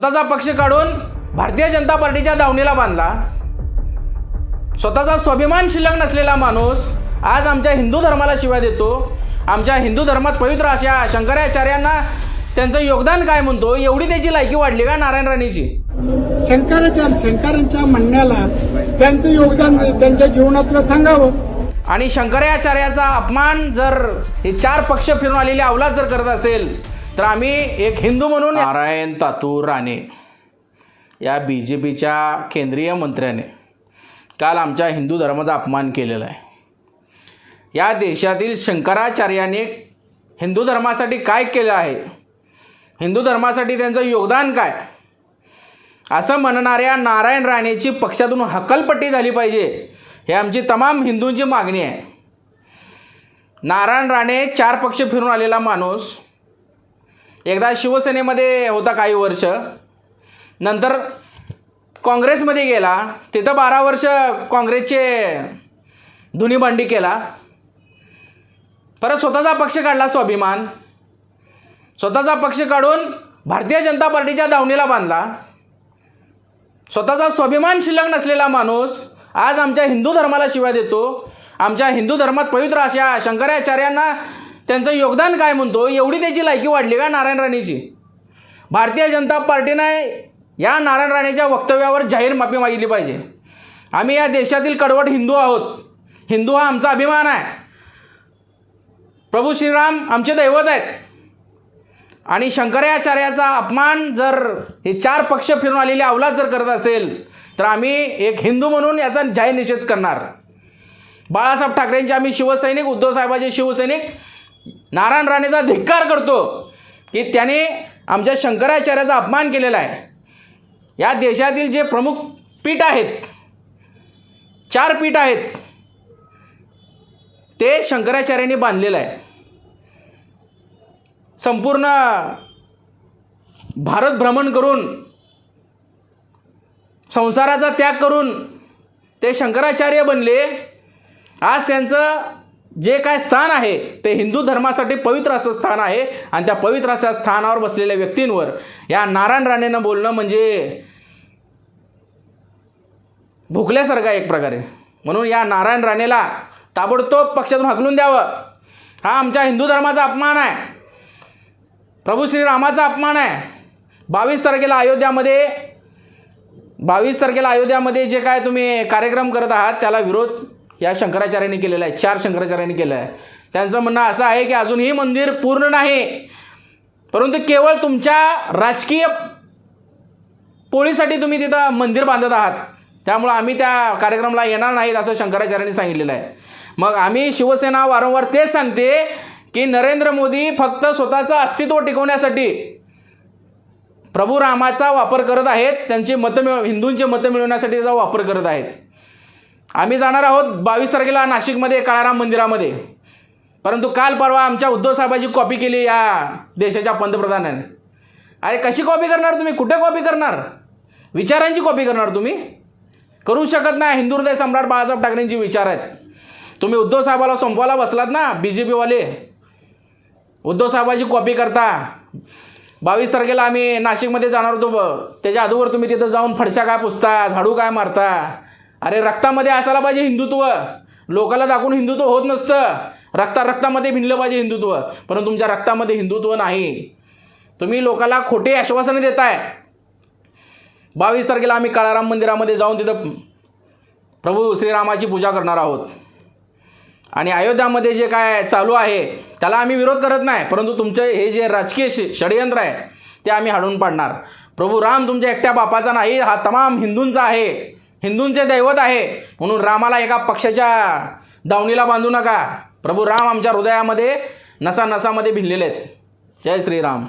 स्वतःचा पक्ष काढून भारतीय जनता पार्टीच्या दावणीला बांधला. स्वतःचा स्वाभिमान शिल्लक नसलेला माणूस आज आमच्या हिंदू धर्माला शिवाय देतो. आमच्या हिंदू धर्मात पवित्र अशा शंकराचार्यांना त्यांचं योगदान काय म्हणतो एवढी त्याची लायकी वाढली का नारायण राणेची? शंकराचार्य शंकरांच्या म्हणण्याला त्यांचं योगदान त्यांच्या जीवनातलं सांगावं. आणि शंकराचार्याचा अपमान जर हे चार पक्ष फिरून आलेले अवलाद जर करत असेल तर आम्ही एक हिंदू म्हणून नारायण तातू राणे या बी जे पीच्या केंद्रीय मंत्र्याने काल आमच्या हिंदू धर्माचा अपमान केलेला आहे. या देशातील शंकराचार्याने हिंदू धर्मासाठी काय केलं आहे? हिंदू धर्मासाठी त्यांचं योगदान काय? असं म्हणणाऱ्या नारायण राणेची पक्षातून हकलपट्टी झाली पाहिजे हे आमची तमाम हिंदूंची मागणी आहे. नारायण राणे चार पक्ष फिरून आलेला माणूस एकदा शिवसेनेमध्ये होता काही वर्ष. नंतर काँग्रेसमध्ये गेला. तिथं बारा वर्ष काँग्रेसचे धुनीभांडी केला. परत स्वतःचा पक्ष काढला स्वाभिमान. स्वतःचा पक्ष काढून भारतीय जनता पार्टीच्या दावणीला बांधला. स्वतःचा स्वाभिमान शिल्लक नसलेला माणूस आज आमच्या हिंदू धर्माला शिवाय देतो. आमच्या हिंदू धर्मात पवित्र अशा शंकराचार्यांना त्यांचं योगदान काय म्हणतो? एवढी त्याची लायकी वाढली का नारायण राणेची? भारतीय जनता पार्टीनं या नारायण राणेच्या वक्तव्यावर जाहीर माफी मागितली पाहिजे. आम्ही या देशातील कडवट हिंदू आहोत. हिंदू हा आमचा अभिमान आहे. प्रभू श्रीराम आमचे दैवत आहेत. आणि शंकराचार्याचा अपमान जर हे चार पक्ष फिरून आलेले अवलाद जर करत असेल तर आम्ही एक हिंदू म्हणून याचा जाहीर निषेध करणार. बाळासाहेब ठाकरेंचे आम्ही शिवसैनिक उद्धव साहेबाचे शिवसैनिक नारायण राणेचा धिक्कार करतो की त्याने आमच्या शंकराचार्याचा अपमान केलेला आहे. या देशातील जे प्रमुख पीठ आहेत चार पीठ आहेत ते शंकराचार्याने बांधलेलं आहे. संपूर्ण भारत भ्रमण करून संसाराचा त्याग करून ते शंकराचार्य बनले. आज त्यांचं जे काय स्थान आहे ते हिंदू धर्मासाठी पवित्र असं स्थान आहे आणि त्या पवित्र अशा स्थानावर बसलेल्या व्यक्तींवर या नारायण राणेनं बोलणं म्हणजे भुकल्यासारखं एक प्रकारे. म्हणून या नारायण राणेला ताबडतोब पक्षातून हकलून द्यावं. हा आमच्या हिंदू धर्माचा अपमान आहे. प्रभू श्रीरामाचा अपमान आहे. बावीस तारखेला अयोध्यामध्ये बावीस तारखेला अयोध्यामध्ये जे काय तुम्ही कार्यक्रम करत आहात त्याला विरोध या शंकराचार्यांनी केलेलं आहे चार शंकराचार्यांनी केलं आहे. त्यांचं म्हणणं असं आहे की अजूनही मंदिर पूर्ण नाही. परंतु केवळ तुमच्या राजकीय पोळीसाठी तुम्ही तिथं मंदिर बांधत आहात. त्यामुळं आम्ही त्या कार्यक्रमाला येणार नाहीत असं शंकराचार्यांनी सांगितलेलं आहे. मग आम्ही शिवसेना वारंवार तेच सांगते की नरेंद्र मोदी फक्त स्वतःचं अस्तित्व टिकवण्यासाठी प्रभू रामाचा वापर करत आहेत. त्यांची मतं मिळव हिंदूंचे मतं मिळवण्यासाठी त्याचा वापर करत आहेत. आम्ही जाणार आहोत बावीस तारखेला नाशिकमध्ये काळाराम मंदिरामध्ये. परंतु काल परवा आमच्या उद्धव साहेबाची कॉपी केली या देशाच्या पंतप्रधानाने. अरे कशी कॉपी करणार तुम्ही? कुठे कॉपी करणार? विचारांची कॉपी करणार तुम्ही? करू शकत नाही. हिंदू हृदय सम्राट बाळासाहेब ठाकरेंची विचार आहेत. तुम्ही उद्धव साहेबाला संपवायला बसलात ना बी जे पीवाले उद्धव साहेबाची कॉपी करता. बावीस तारखेला आम्ही नाशिकमध्ये जाणार होतो. ब- त्याच्या अगोदर तुम्ही तिथं जाऊन फडशा काय पुसता झाडू काय मारता? अरे रक्तामध्ये असायला पाहिजे हिंदुत्व. लोकाला दाखवून हिंदुत्व होत नसतं. रक्ता रक्तामध्ये भिनलं पाहिजे हिंदुत्व. परंतु तुमच्या रक्तामध्ये हिंदुत्व नाही. तुम्ही लोकाला खोटे आश्वासने देताय. बावीस तारखेला आम्ही काळाराम मंदिरामध्ये जाऊन तिथं प्रभू श्रीरामाची पूजा करणार आहोत. आणि अयोध्यामध्ये जे काय चालू आहे त्याला आम्ही विरोध करत नाही. परंतु तुमचं हे जे राजकीय षडयंत्र आहे ते आम्ही हाडून पाडणार. प्रभू राम तुमच्या एकट्या बापाचा नाही हा तमाम हिंदूंचा आहे. हिंदूंचे दैवत आहे. म्हणून रामाला एका पक्षाच्या दावणीला बांधू नका. प्रभू राम आमच्या हृदयामध्ये नसा नसामध्ये भिनलेले आहेत. जय श्रीराम.